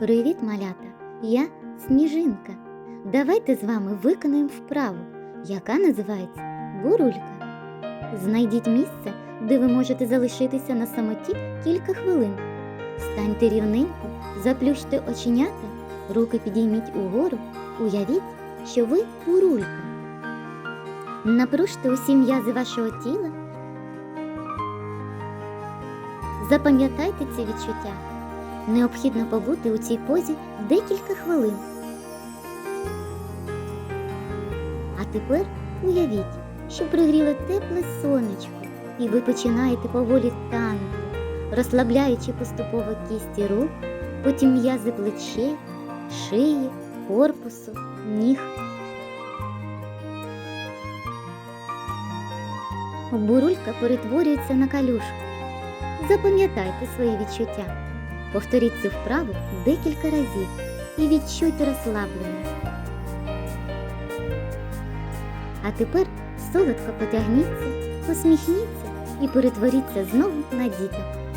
Привіт, малята! Я Сніжинка. Давайте з вами виконаємо вправу, яка називається бурулька. Знайдіть місце, де ви можете залишитися на самоті кілька хвилин. Станьте рівненько, заплющте оченята, руки підійміть угору, уявіть, що ви бурулька. Напружте усі м'язи вашого тіла. Запам'ятайте ці відчуття. Необхідно побути у цій позі декілька хвилин. А тепер уявіть, що пригріло тепле сонечко, і ви починаєте поволі танути, розслабляючи поступово кісті рук, потім м'язи плечей, шиї, корпусу, ніг. Бурулька перетворюється на калюшку. Запам'ятайте свої відчуття. Повторіть цю вправу декілька разів і відчуйте розслабленість. А тепер солодко потягніться, посміхніться і перетворіться знову на діток.